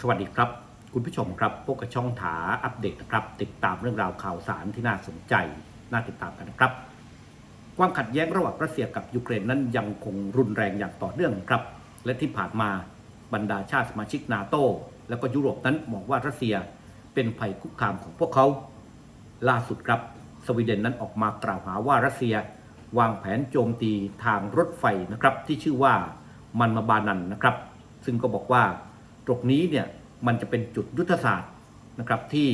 สวัสดีครับ คุณผู้ชมครับพวกกับช่องถาอัปเดตนะครับ ติดตามเรื่องราวข่าวสารที่น่าสนใจ น่าติดตามกันนะครับ ความขัดแย้งระหว่างรัสเซียกับยูเครนนั้นยังคงรุนแรงอย่างต่อเนื่องครับ และที่ผ่านมาบรรดาชาติสมาชิกนาโตและก็ยุโรปนั้นมองว่ารัสเซียเป็นภัยคุกคามของพวกเขา ล่าสุดครับ สวีเดนนั้นออกมากล่าวหาว่ารัสเซียวางแผนโจมตีทางรถไฟนะครับที่ชื่อว่ามันมาบานันนะครับ ซึ่งก็บอกว่า ตรงนี้เนี่ยมันจะเป็นจุดยุทธศาสตร์นะครับที่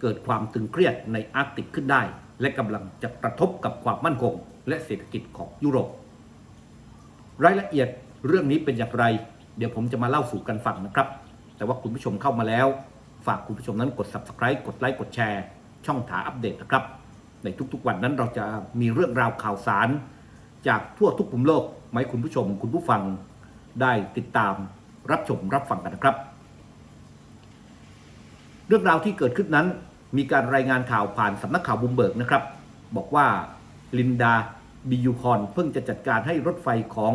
เกิดความตึงเครียดในอาร์กติกขึ้นได้ และกำลังจะกระทบกับความมั่นคง และเศรษฐกิจของยุโรป รายละเอียดเรื่องนี้เป็นอย่างไร เดี๋ยวผมจะมาเล่าสู่กันฟังนะครับ แต่ว่าคุณผู้ชมเข้ามาแล้ว ฝากคุณผู้ชมนั้นกด subscribe กดไลค์กดแชร์ ช่องถาอัปเดตนะครับ ในทุกๆวันนั้นเราจะมีเรื่องราวข่าวสาร จากทั่วทุกมุมโลกมาให้คุณผู้ชมคุณผู้ฟังได้ติดตาม รับชมรับฟังกันนะครับ เรื่องราวที่เกิดขึ้นนั้น มีการรายงานข่าวผ่านสำนักข่าวบูมเบิร์กนะครับ บอกว่าลินดาบิยูคอนเพิ่งจะจัดการให้รถไฟของ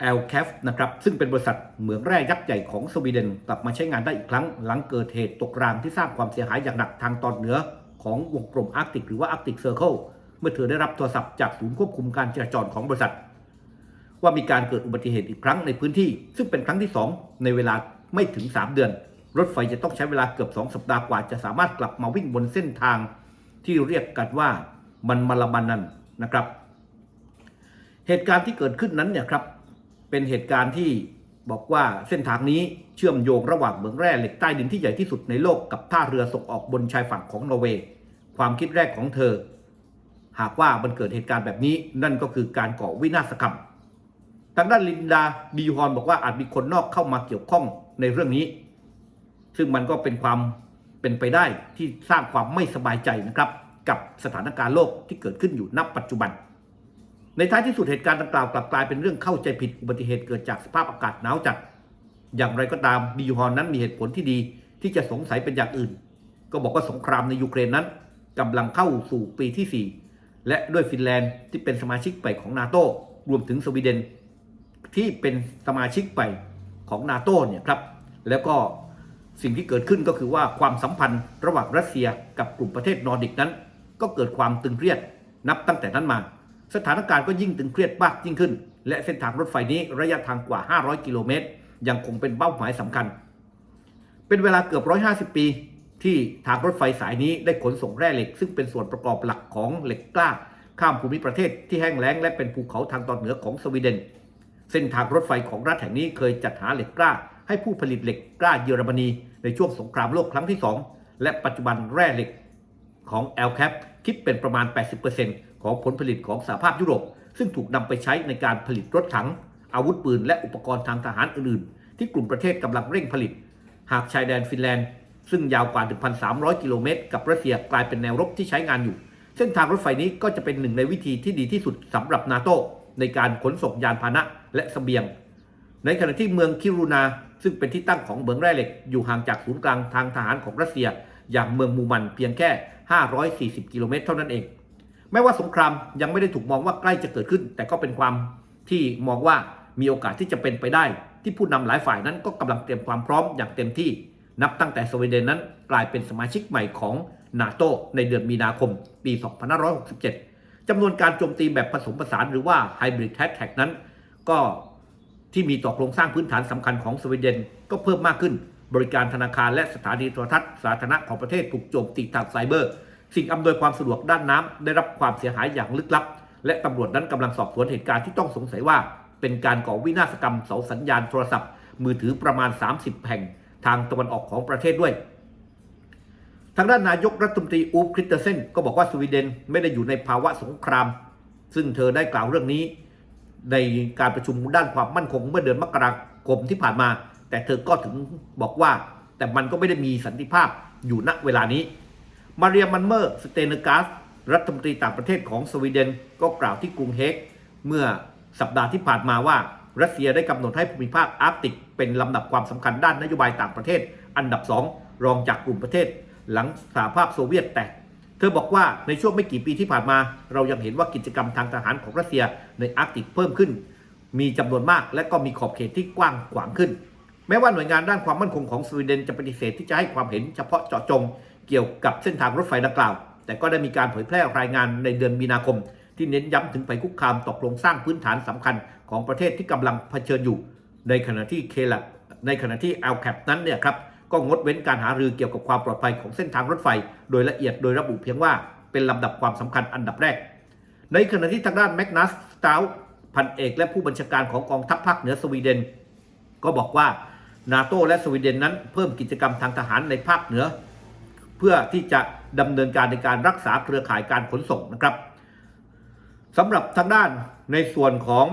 แอลแคฟนะครับซึ่งเป็นบริษัทเหมืองแร่ยักษ์ใหญ่ของสวีเดนกลับมาใช้งานได้อีกครั้ง หลังเกิดเหตุตกรางที่สร้างความเสียหายอย่างหนักทางตอนเหนือของวงกลมอาร์กติกหรือว่าอาร์กติกเซอร์เคิลเมื่อเธอได้รับโทรศัพท์จากศูนย์ควบคุมการจราจรของบริษัท ว่ามีการเกิดอุบัติเหตุอีกครั้งในพื้นที่ ซึ่งเป็นครั้งที่ 2 ในเวลาไม่ถึง 3 เดือน รถไฟจะต้องใช้เวลาเกือบ 2 สัปดาห์กว่าจะสามารถกลับมาวิ่งบนเส้นทางที่เรียกกันว่ามันมาลาบันนันนะครับ เหตุการณ์ที่เกิดขึ้นนั้นเนี่ยครับเป็นเหตุการณ์ที่บอกว่าเส้นทางนี้เชื่อมโยงระหว่างเหมืองแร่เหล็กใต้ดินที่ใหญ่ที่สุดในโลกกับท่าเรือส่งออกบนชายฝั่งของนอร์เวย์ความคิดแรกของเธอ หากว่ามันเกิดเหตุการณ์แบบนี้นั่นก็คือการก่อวินาศกรรม ทางด้านลินดาบิยูฮอนบอกว่าอาจมีคนนอกเข้ามาเกี่ยวข้องในเรื่องนี้ ซึ่งมันก็เป็นความเป็นไปได้ที่สร้างความไม่สบายใจนะครับ กับสถานการณ์โลกที่เกิดขึ้นอยู่ณปัจจุบัน ในท้ายที่สุดเหตุการณ์ดังกล่าวกลับกลายเป็นเรื่องเข้าใจผิดอุบัติเหตุเกิดจากสภาพอากาศหนาวจัด อย่างไรก็ตามบิยูฮอนนั้นมีเหตุผลที่ดีที่จะสงสัยเป็นอย่างอื่น ก็บอกว่าสงครามในยูเครนนั้นกำลังเข้าสู่ปีที่ 4 และด้วยฟินแลนด์ที่เป็นสมาชิกใหม่ของนาโตรวมถึงสวีเดน ที่เป็นสมาชิกใหม่ของนาโตเนี่ยครับแล้วก็สิ่งที่เกิดขึ้นก็คือว่าความสัมพันธ์ระหว่างรัสเซียกับกลุ่มประเทศนอร์ดิกนั้น ก็เกิดความตึงเครียดนับตั้งแต่นั้นมา สถานการณ์ก็ยิ่งตึงเครียดมากยิ่งขึ้น และเส้นทางรถไฟนี้ระยะทางกว่า 500 กิโลเมตร ยังคงเป็นเป้าหมายสำคัญ เป็นเวลาเกือบ 150 ปี ที่ทางรถไฟสายนี้ได้ขนส่งแร่เหล็ก ซึ่งเป็นส่วนประกอบหลักของเหล็กกล้า ข้ามภูมิประเทศที่แห้งแล้งและเป็นภูเขาทางตอนเหนือของสวีเดน เส้นทางรถไฟของรัฐแห่งนี้เคยจัดหาเหล็กกล้า ให้ผู้ผลิตเหล็กกล้าเยอรมนี ในช่วงสงครามโลกครั้งที่ 2 และปัจจุบันแร่เหล็กของ l c a p คิดเป็นประมาณ 80%ของผลผลิตของสหภาพยุโรป ซึ่งถูกนำไปใช้ในการผลิตรถถัง อาวุธปืน และอุปกรณ์ทางทหารอื่นๆ ที่กลุ่มประเทศกำลังเร่งผลิต หากชายแดนฟินแลนด์ ซึ่งยาวกว่า 1,300 กิโลเมตร กับรัสเซียกลายเป็นแนวรบที่ใช้งานอยู่ เส้นทางรถไฟนี้ก็จะเป็นหนึ่งในวิธีที่ดีที่สุดสำหรับนาโต ในการขนส่งยานพาหนะและสเสบียง ในขณะที่เมืองคิรูนาซึ่งเป็นที่ตั้งของเหมืองแร่เหล็ก อยู่ห่างจากศูนย์กลางทางทหารของรัสเซีย อย่างเมืองมูมันเพียงแค่ 540 กิโลเมตรเท่านั้นเอง แม้ว่าสงครามยังไม่ได้ถูกมองว่าใกล้จะเกิดขึ้น แต่ก็เป็นความที่มองว่ามีโอกาสที่จะเป็นไปได้ ที่ผู้นำหลายฝ่ายนั้นก็กำลังเตรียมความพร้อมอย่างเต็มที่ นับตั้งแต่สวีเดนนั้นกลายเป็นสมาชิกใหม่ของนาโตในเดือนมีนาคมปี 2567 จำนวนการโจมตีแบบผสมผสานหรือว่าไฮบริดแท็กนั้น ก็ที่มีต่อโครงสร้างพื้นฐานสำคัญของสวีเดน ก็เพิ่มมากขึ้น บริการธนาคารและสถานีโทรทัศน์สาธารณะของประเทศถูกโจมตีทางไซเบอร์ สิ่งอำนวยความสะดวกด้านน้ำได้รับความเสียหายอย่างลึกลับ และตำรวจนั้นกำลังสอบสวนเหตุการณ์ที่ต้องสงสัยว่า เป็นการก่อวินาศกรรมเสาสัญญาณโทรศัพท์ มือถือประมาณ 30 แห่ง ทางตะวันออกของประเทศด้วย ทางด้านนายกรัฐมนตรีอูฟคริสเตอร์เซนก็บอกว่าสวีเดนไม่ได้อยู่ในภาวะสงคราม ซึ่งเธอได้กล่าวเรื่องนี้ ในการประชุมด้านความมั่นคงเมื่อเดือนมกราคมที่ผ่านมา แต่เธอก็ถึงบอกว่า แต่มันก็ไม่ได้มีสันติภาพอยู่ณเวลานี้ มาเรียมันเมอร์สเตเนกาสรัฐมนตรีต่างประเทศของสวีเดนก็กล่าวที่กรุงเฮกเมื่อสัปดาห์ที่ผ่านมาว่ารัสเซียได้กำหนดให้ภูมิภาคอาร์กติกเป็นลำดับความสำคัญด้านนโยบายต่างประเทศ อันดับสองรองจากกลุ่มประเทศ หลังสหภาพโซเวียตแตก เธอบอกว่าในช่วงไม่กี่ปีที่ผ่านมา เรายังเห็นว่ากิจกรรมทางทหารของรัสเซียในอาร์กติกเพิ่มขึ้น มีจำนวนมากและก็มีขอบเขตที่กว้างขวางขึ้น แม้ว่าหน่วยงานด้านความมั่นคงของสวีเดนจะปฏิเสธที่จะให้ความเห็นเฉพาะเจาะจง เกี่ยวกับเส้นทางรถไฟดังกล่าว แต่ก็ได้มีการเผยแพร่รายงานในเดือนมีนาคม ที่เน้นย้ำถึงภัยคุกคามต่อโครงสร้างพื้นฐานสำคัญของประเทศที่กำลังเผชิญอยู่ ในขณะที่เคลัในขณะที่ l c a p นั้นเนี่ยครับ ก็งดเว้นการหารือเกี่ยวกับความปลอดภัยของเส้นทางรถไฟ โดยละเอียดโดยระบุเพียงว่าเป็นลำดับความสำคัญอันดับแรก ในขณะที่ทางด้านแมกนัสสตาวพันเอกและผู้บัญชาการของกองทัพภาคเหนือสวีเดน ก็บอกว่านาโตและสวีเดนนั้นเพิ่มกิจกรรมทางทหารในภาคเหนือ เพื่อที่จะดำเนินการในการรักษาเครือข่ายการขนส่งนะครับสำหรับทางด้านในส่วนของ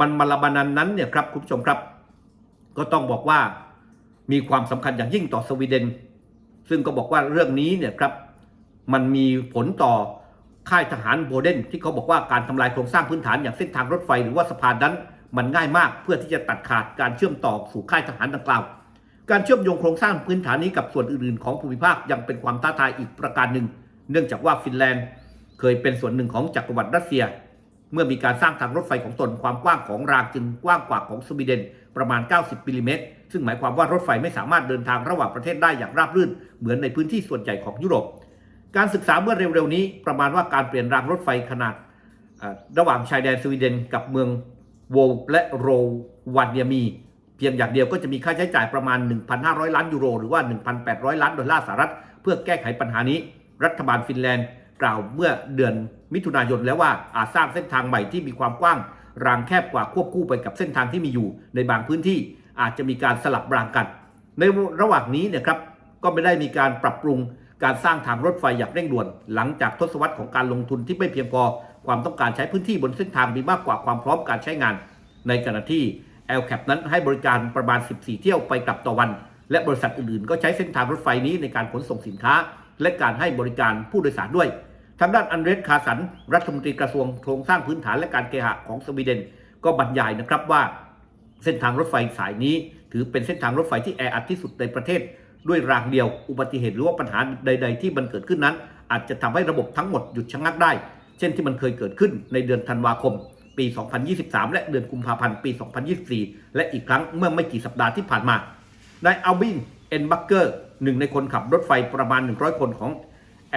มันมาลาบานันนั้นเนี่ยครับคุณผู้ชมครับ ก็ต้องบอกว่า มีความสำคัญอย่างยิ่งต่อสวีเดน ซึ่งก็บอกว่าเรื่องนี้เนี่ยครับมันมีผลต่อค่ายทหารโบเดนที่เขาบอกว่าการทำลายโครงสร้างพื้นฐานอย่างเส้นทางรถไฟหรือว่าสะพานนั้น มันง่ายมากเพื่อที่จะตัดขาดการเชื่อมต่อสู่ค่ายทหารดังกล่าว การเชื่อมโยงโครงสร้างพื้นฐานนี้กับส่วนอื่นๆ ของภูมิภาคยังเป็นความท้าทายอีกประการหนึ่ง เนื่องจากว่าฟินแลนด์ เคยเป็นส่วนหนึ่งของจักรวรรดิรัสเซีย เมื่อมีการสร้างทางรถไฟของตนความกว้างของรางจึงกว้างกว่าของสวีเดนประมาณ 90มิลลิเมตร ซึ่งหมายความว่ารถไฟไม่สามารถเดินทางระหว่างประเทศได้อย่างราบรื่น เหมือนในพื้นที่ส่วนใหญ่ของยุโรป การศึกษาเมื่อเร็วๆนี้ประมาณว่าการเปลี่ยนรางรถไฟขนาดระหว่างชายแดนสวีเดนกับเมืองโวลและโรวันเนียมี เพียงอย่างเดียวก็จะมีค่าใช้จ่ายประมาณ 1,500 ล้านยูโร หรือว่า 1,800 ล้านดอลลาร์สหรัฐ เพื่อแก้ไขปัญหานี้ รัฐบาลฟินแลนด์กล่าวเมื่อเดือนมิถุนายนแล้วว่าอาจสร้างเส้นทางใหม่ที่มีความกว้าง รางแคบกว่าควบคู่ไปกับเส้นทางที่มีอยู่ในบางพื้นที่ อาจจะมีการสลับรางกัน ในระหว่างนี้เนี่ยครับก็ไม่ได้มีการปรับปรุงการสร้างทางรถไฟอย่างเร่งด่วน หลังจากทศวรรษของการลงทุนที่ไม่เพียงพอความต้องการใช้พื้นที่บนเส้นทางมีมากกว่าความพร้อมการใช้งาน ในขณะที่ l c a p นั้นให้บริการประมาณ 14 เที่ยวไปกลับต่อวัน และบริษัทอื่นๆ ก็ใช้เส้นทางรถไฟนี้ในการขนส่งสินค้า และการให้บริการผู้โดยสารด้วยทางด้านอันเดรสคาสัน รัฐมนตรีกระทรวงโครงสร้างพื้นฐานและการเคหะของสวีเดน ก็บรรยายนะครับว่า เส้นทางรถไฟสายนี้ ถือเป็นเส้นทางรถไฟที่แออัดที่สุดในประเทศ ด้วยรางเดียวอุบัติเหตุหรือว่าปัญหาใด ๆ ที่มันเกิดขึ้นนั้น อาจจะทำให้ระบบทั้งหมดหยุดชะงักได้ เช่นที่มันเคยเกิดขึ้นในเดือนธันวาคม ปี 2023 และเดือนกุมภาพันธ์ปี 2024 และอีกครั้งเมื่อไม่กี่สัปดาห์ที่ผ่านมานายอัลบินเอ็นบักเกอร์หนึ่งในคนขับรถไฟประมาณ 100 คนของ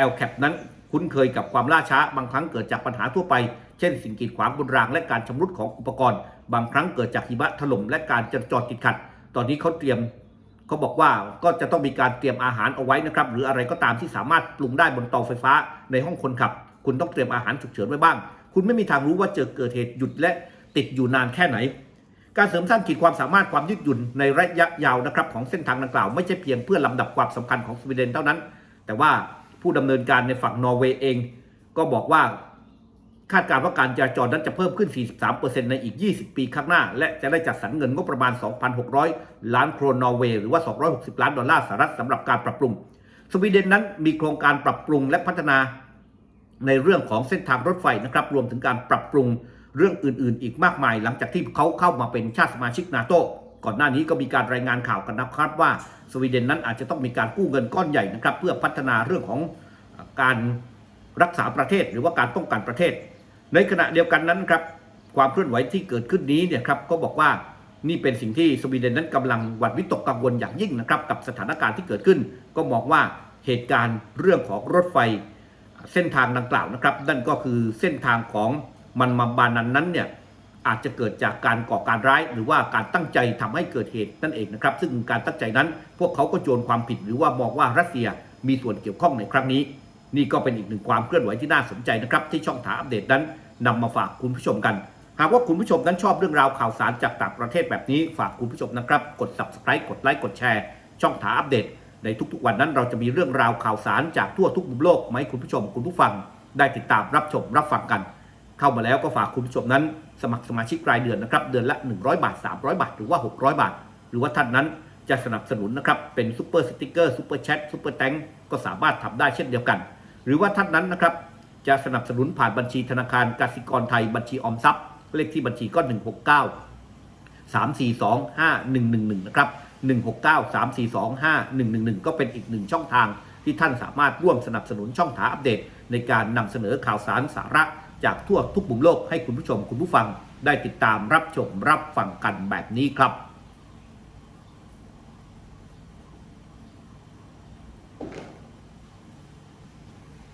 l c a p นั้นคุ้นเคยกับความล่าช้าบางครั้งเกิดจากปัญหาทั่วไป เช่นสิ่งกีดขวางบนรางและการชำรุดของอุปกรณ์ บางครั้งเกิดจากหิมะถล่มและการจราจรติดขัด ตอนนี้เขาเตรียมเขาบอกว่าก็จะต้องมีการเตรียมอาหารเอาไว้นะครับ หรืออะไรก็ตามที่สามารถปรุงได้บนเตาไฟฟ้าในห้องคนขับ คุณต้องเตรียมอาหารฉุกเฉินไว้บ้าง คุณไม่มีทางรู้ว่าเจอเกิดเหตุหยุดและติดอยู่นานแค่ไหน การเสริมสร้างขีดความสามารถความยืดหยุ่นในระยะยาวนะครับของเส้นทางดังกล่าวไม่ใช่เพียงเพื่อลำดับความสำคัญของสวีเดนเท่านั้น แต่ว่าผู้ดำเนินการในฝั่งนอร์เวย์เอง ก็บอกว่า คาดการณ์ว่าการจราจรนั้นจะเพิ่มขึ้น 43%ในอีก 20 ปีข้างหน้า และจะได้จัดสรรเงินงบประมาณ 2,600 ล้านโครนนอร์เวย์หรือว่า 260 ล้านดอลลาร์สหรัฐสำหรับการปรับปรุง สวีเดนนั้นมีโครงการปรับปรุงและพัฒนาในเรื่องของเส้นทางรถไฟนะครับ รวมถึงการปรับปรุงเรื่องอื่น ๆ อีกมากมาย หลังจากที่เขาเข้ามาเป็นชาติสมาชิกนาโตก่อนหน้านี้ก็มีการรายงานข่าวกันนะครับว่า สวีเดนนั้นอาจจะต้องมีการกู้เงินก้อนใหญ่นะครับ เพื่อพัฒนาเรื่องของการรักษาประเทศหรือว่าการป้องกันประเทศ ในขณะเดียวกันนั้นครับความเคลื่อนไหวที่เกิดขึ้นนี้เนี่ยครับก็บอกว่านี่เป็นสิ่งที่สวีเดนนั้นกำลังหวั่นวิตกกังวลอย่างยิ่งนะครับกับสถานการณ์ที่เกิดขึ้น ก็มองว่าเหตุการณ์เรื่องของรถไฟเส้นทางดังกล่าวนะครับนั่นก็คือเส้นทางของมันมาบานันนั้นเนี่ยอาจจะเกิดจากการก่อการร้าย หรือว่าการตั้งใจทำให้เกิดเหตุนั่นเองนะครับ ซึ่งการตั้งใจนั้น พวกเขาก็โยนความผิดหรือว่ามองว่ารัสเซียมีส่วนเกี่ยวข้องในครั้งนี้ นี่ก็เป็นอีกหนึ่งความเคลื่อนไหวที่น่าสนใจนะครับที่ช่องถาอัปเดตนั้นนำมาฝากคุณผู้ชมกัน หากว่าคุณผู้ชมนั้นชอบเรื่องราวข่าวสารจากต่างประเทศแบบนี้ฝากคุณผู้ชมนะครับ กด subscribe กดไลค์กดแชร์ ช่องถาอัปเดต ในทุกๆ วันนั้นเราจะมีเรื่องราวข่าวสารจากทั่วทุกมุมโลกมาให้คุณผู้ชมคุณผู้ฟัง ได้ติดตามรับชมรับฟังกัน เข้ามาแล้วก็ฝากคุณผู้ชมนั้น สมัครสมาชิกรายเดือนนะครับเดือนละ 100 บาท 300 บาท หรือว่า 600 บาท หรือว่าท่านนั้นจะสนับสนุนนะครับเป็นซูเปอร์สติกเกอร์ซูเปอร์แชทซูเปอร์แตงก็สามารถทำได้เช่นเดียวกัน หรือว่าท่านนั้นนะครับจะสนับสนุนผ่านบัญชีธนาคารกสิกรไทยบัญชีออมทรัพย์เลขที่บัญชีก็ 169 3425111 นะครับ 169 3425111 ก็เป็นอีกหนึ่งช่องทางที่ท่านสามารถร่วมสนับสนุนช่องถางอัปเดต ในการนำเสนอข่าวสารสาระ จากทั่วทุกมุมโลกให้คุณผู้ชมคุณผู้ฟังได้ติดตามรับชมรับฟังกันแบบนี้ครับ